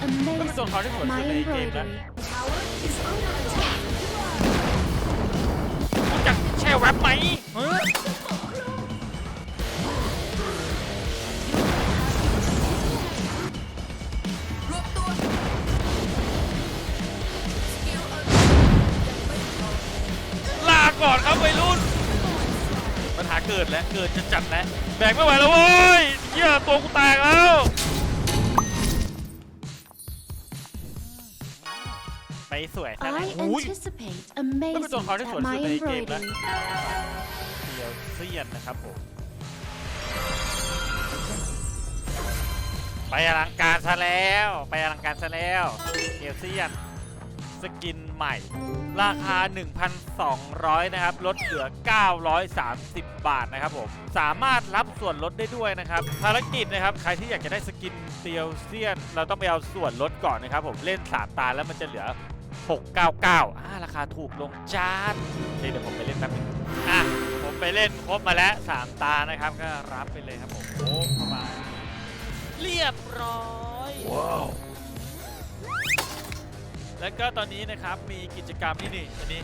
เป็นตัวละครที่สวย My ที่สุดในเกมแล้ว embroidery. รู้จักแช่แว็บไหมเฮ้ยรวบตัวสกิลอัลลาก่อนครับวัยรุ่น ปัญหาเกิดแล้ว เกิดจะจัดแล้ว แบกไม่ไหวแล้วเว้ยเหี้ยตัวกูแตกแล้ว สวยซะแล้ว I อุ้ย anticipate เป็นตัวละคร amazement ที่สวย at ที่สุ my ดในเกมแล้ว embroidery. เดียวเซียนนะครับผม ไปอลังการซะแล้ว ไปอลังการซะแล้วเอลเซียน สกินใหม่ ราคา 1,200 นะครับ ลดเหลือ 930 บาทนะครับผม สามารถรับส่วนลดได้ด้วยนะครับ ภารกิจนะครับ ใครที่อยากจะได้สกินเตียวเซียน เราต้องไปเอาส่วนลดก่อนนะครับผม เล่น 3 ตาแล้วมันจะเหลือ 699อ่าราคาถูกลงจ้าดเดี๋ยวผมไปเล่นแป๊บนึงอะผมไปเล่นครบมาแล้ว 3 ตานะครับก็รับไปเลยครับผมโอ้เข้ามาเรียบร้อยว้าวแล้วก็ตอนนี้นะครับมีกิจกรรมนี่นี่อันนี้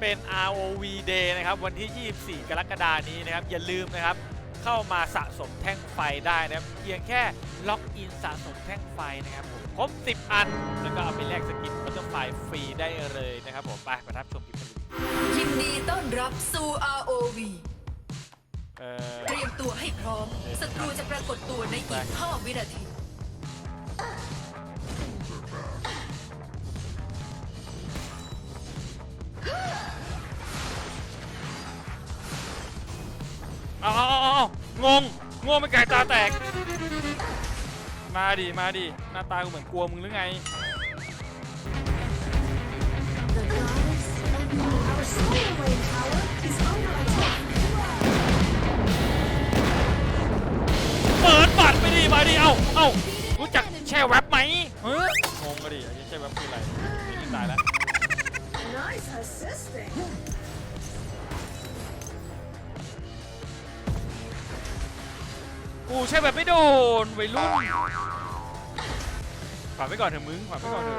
เป็น ROV Day นะครับ วันที่ 24 กรกฎานี้นะครับ อย่าลืมนะครับ เข้ามาสะสมแท่งไฟได้นะครับเพียงแค่ล็อกอินสะสมแท่งไฟนะครับผมครบ 10 อัน แล้วก็เอาไปแลกสกินบัตเตอร์ไฟฟรีได้เลยนะครับผมไปประทับชมคลิปกันเลยยินดีต้อนรับสู่ ROV เอ่อเตรียมตัวให้พร้อมศัตรูจะปรากฏตัวในอีก 5 วินาที เอาเอา เอาเอางงงงไม่ไก่ตาแตก มาดิมาดิหน้าตากูเหมือนกลัวมึงหรือไง The goddess and. Our Slayer Lane Tower is under attack. เปิดบัตรไปดิมาดิเอ้าเอ้ารู้จักแช่แว็บไหมเฮ้ยงงก็ดิไอ้แช่แว็บคืออะไรไม่ตายแล้ว Nice assisting กูแช่แว็บไม่โดนวัยรุ่นฝาไว้ก่อนเถอะมึงฝาไว้ก่อนเถอะ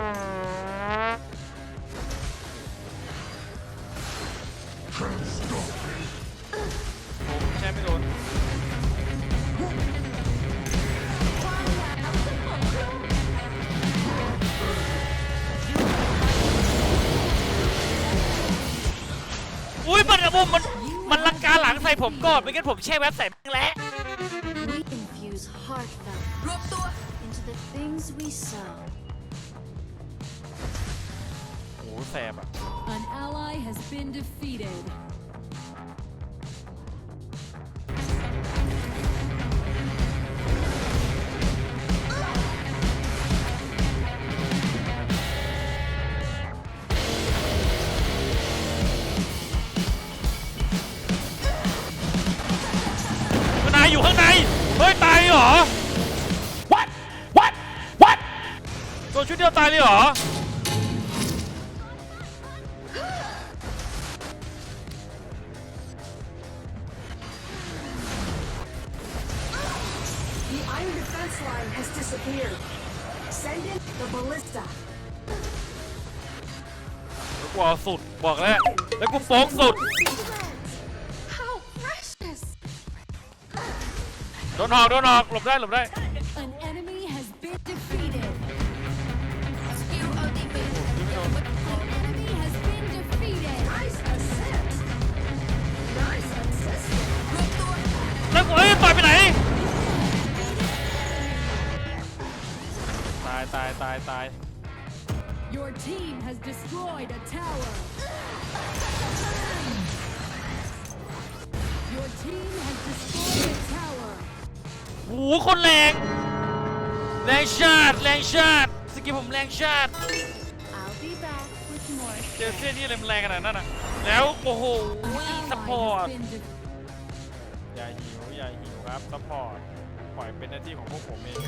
โอ้แช่ไม่โดนอุ้ยมันอะผมมันมันลังกาหลังใส่ผมก่อนไม่งั้นผมแช่แว็บใส่แม่งแล้ว things we sow. โอ้โหแสบอ่ะ An ally has been defeated. นายอยู่ข้างใน เฮ้ย ตายเหรอ ตัวชุดเดียวตายเลยเหรอ The iron defense line has disappeared. Send in the ballista. กูเอาสุดบอกแล้วแล้วกูโฟกสุด How precious! โดนหอกโดนหอกหลบได้หลบได้ ตายตายตาย Your team has destroyed a tower. Your team has destroyed a tower. โอ้โหคนแรง แรงชาติแรงชาติสกิลผมแรงชาติ I'll be back with more เจอเส้นนี่อะไรมันแรงขนาดนั้นอะ แล้วโอ้โห An ซัพพอ ally ร์ต has been defeated. อย่าหิวอย่าหิวครับซัพพอร์ต ปล่อยเป็นหน้าที่ของพวกผมเอง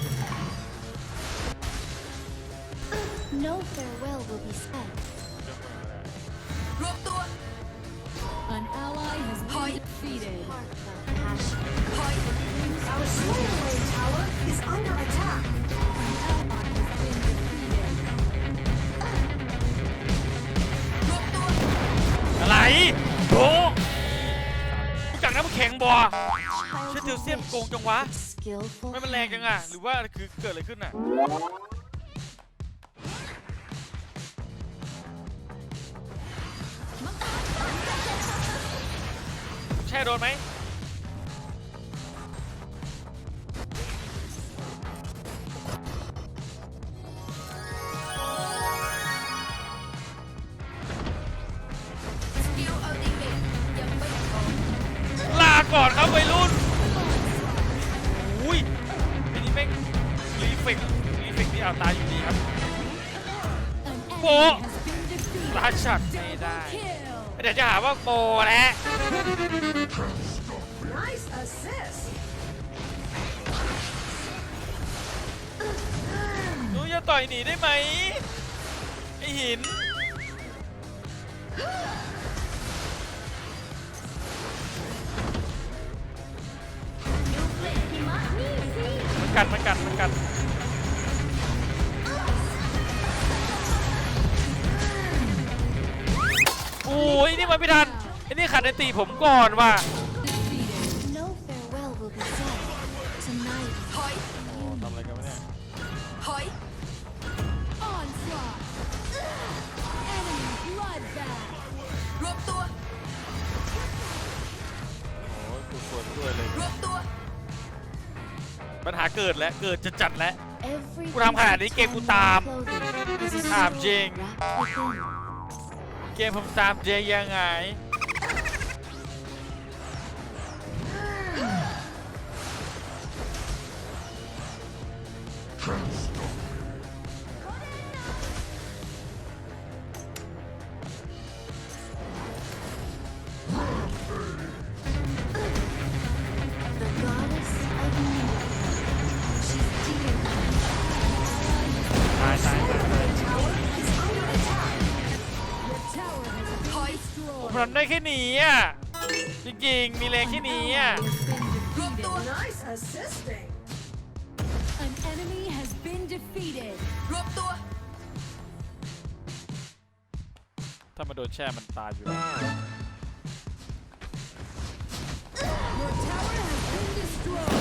No farewell will be said. ยกมือเลยรวมตัว An ally has Hi. been defeated. Heartfelt passion. ถอย Our Slayer Tower is under attack. An ally has been defeated. รวมตัว อะไรโถรู้จักน้ำแข็งบอ Child's เชื่อติวเซียมโกงจังวะ wish. Skillful. ไม่มันแรงจังอะ หรือว่าคือเกิดอะไรขึ้นอะ hands. ช่โดนไหมลาก่อนครับวัยรุ่นอุ้ยทีนี้แม่งรีเฟกรีเฟกที่เอาตายอยู่ดีครับ An Four. enemy has been defeated. ลาชัดไม่ได้ เดี๋ยวจะหาว่าโปรแล้ว Nice assist. หนูจะต่อยหนีได้ไหมไอหินมันกัดมันกัดมันกัด โอ้ยนี่มันไม่ทันไอ้นี่ขัดในตีผมก่อนว่ะ Defeated. No farewell will be said. Tonight ถอยโอ้ทำอะไรกันวะเนี่ยถอย Onslaught. Enemy bloodbath. รวมตัว โอ้ยกูสวนด้วยเลย รวมตัว ปัญหาเกิดแล้ว เกิดจะจัดแล้ว every กูทำขนาดนี้เกมกูตาม clothing is a ถามจริง soul wrapped within. เกมผมตามเจยังไง ได้แค่นี้อะจริงๆ มีแรงแค่นี้อะ Has been รวมตัว defeated. Nice assisting. An enemy has been defeated. รวมตัว ถ้ามาโดนแช่มันตายอยู่แล้ว Your tower has been destroyed.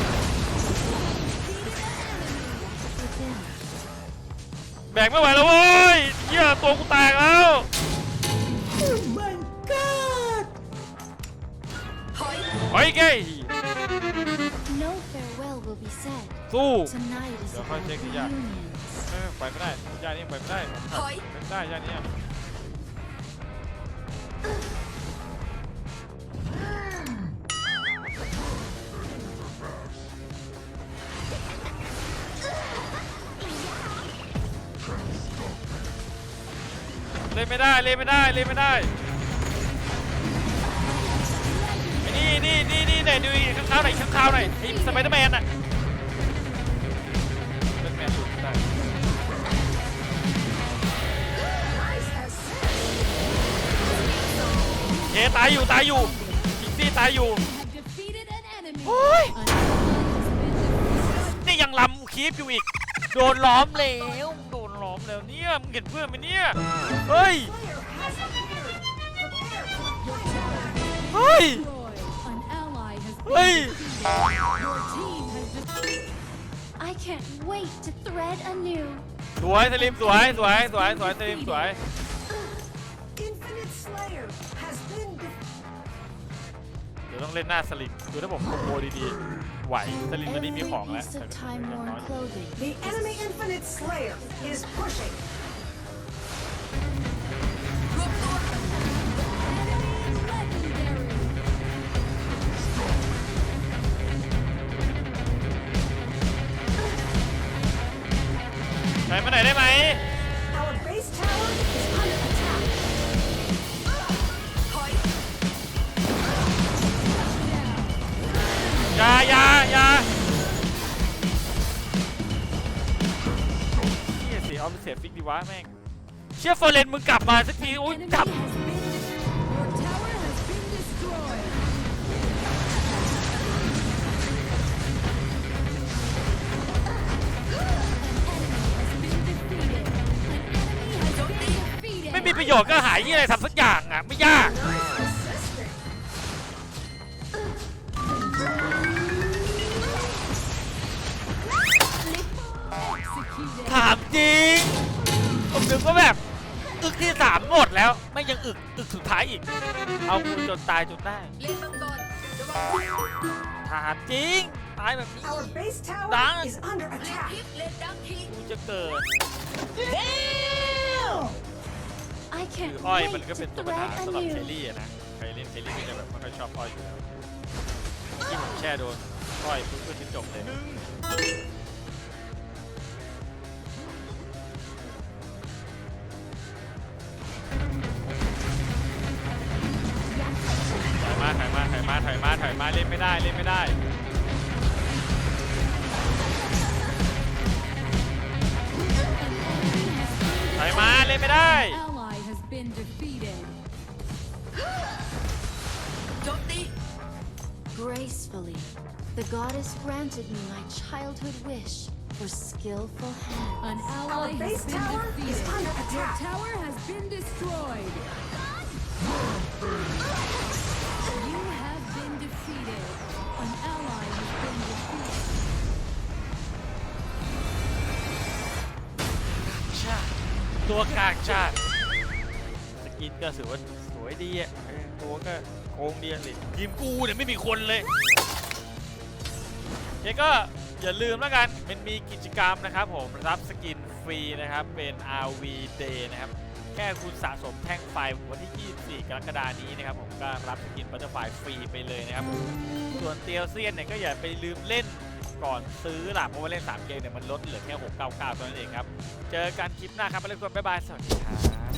Defeated an enemy. Within. แบกไม่ไหวแล้วเว้ยเหี้ยตัวกูแตกแล้ว อยไอ้เก้ย No farewell will be said. สู้ Tonight is Dạ, about thôi, chết cái da. reunions. เออไปไม่ได้ย่านนี้ไปไม่ได้ผมถอย ไปไม่ได้ย่านนี้เล่นไม่ได้เล่นไม่ได้เล่นไม่ได้ นี่นี่นี่นี่ไหนดูอีกข้างๆหน่อยข้างๆหน่อยไอ้สไปเดอร์แมนน่ะสไปเดอร์แมนหลุดได้ Nice assist. เอตายอยู่ตายอยู่คิกซี่ตายอยู่ Have defeated an enemy. Ôi. An ally has been defeated. นี่ยังลำคีปอยู่อีก โดนล้อมแล้ว โดนล้อมแล้วเนี่ย มึงเห็นเพื่อนไหมเนี่ย เฮ้ย เฮ้ย ally has been Ôi. defeated. Your team has defeated. I can't wait to thread anew. สวยสลิมสวยสวยสวยสวยสลิมสวย Infinite Slayer has been defeated. เดี๋ยวต้องเล่นหน้าสลิมดูถ้าผมโคโมดีๆ ไหวสลิมตัวนี้มี Every ของแล้ว piece of time-worn clothing. The enemy Infinite Slayer is pushing. ไปมาไหนได้ไหม Our base tower is under attack. ถอยอย่าอย่าอย่าเฮียเสียเอาไปเสียฟิกดีวะแม่ง เชื่อเฟอร์เรนมึงกลับมาสักที อุ้ย Enemy กลับ has ประโยชน์ก็หายยี่อะไรทำสักอย่างอะไม่ยาก ถามจริง ผมนึงก็แบบ อึกที่สามหมดแล้ว ไม่ยังอึก อึกสุดท้ายอีก เอากูจนตายจนได้ถามจริง ตายแบบนี้ดังกูจะเกิด I คือ can't อ้อย wait มันก็เป็น to ตัวปัญหา thread สำหรับเคล anew. ลี่อะนะ ใครเล่นเคลลี่ก็จะแบบไม่ค่อยชอบอ้อยอยู่แล้วที่ผมแช่โดนอ้อยปุ๊บก็จะจบเลย ถอยมาถอยมาถอยมาถอยมาถอยมาเล่นไม่ได้เล่นไม่ได้ ถอยมาเล่นไม่ได้ Ally goddess granted me my childhood wish for skillful hands. An Our ally has base been tower is defeated. under Your attack. tower has been destroyed. You have been defeated. An ally has been defeated. ชาติตัวกลางชาติสกินก็ถือว่าสวยดีอ่ะเออตัวก็โกงดีอ่ะเลยทีมกูเนี่ยไม่มีคนเลย เจ๊ก็อย่าลืมแล้วกันมันมีกิจกรรมนะครับผมรับสกินฟรีนะครับเป็น RV Day นะครับแค่คุณสะสมแท่งไฟวันที่ 24 กรกฎานี้นะครับผมก็รับสกินบัตเตอร์ไฟฟรีไปเลยนะครับส่วนเตียวเซียนเนี่ยก็อย่าไปลืมเล่นก่อนซื้อล่ะเพราะว่าเล่น 3 เกมเนี่ยมันลดเหลือแค่ 699เท่านั้นเองครับ เจอกันคลิปหน้าครับไปเล่นกันบ๊ายบาย สวัสดีครับ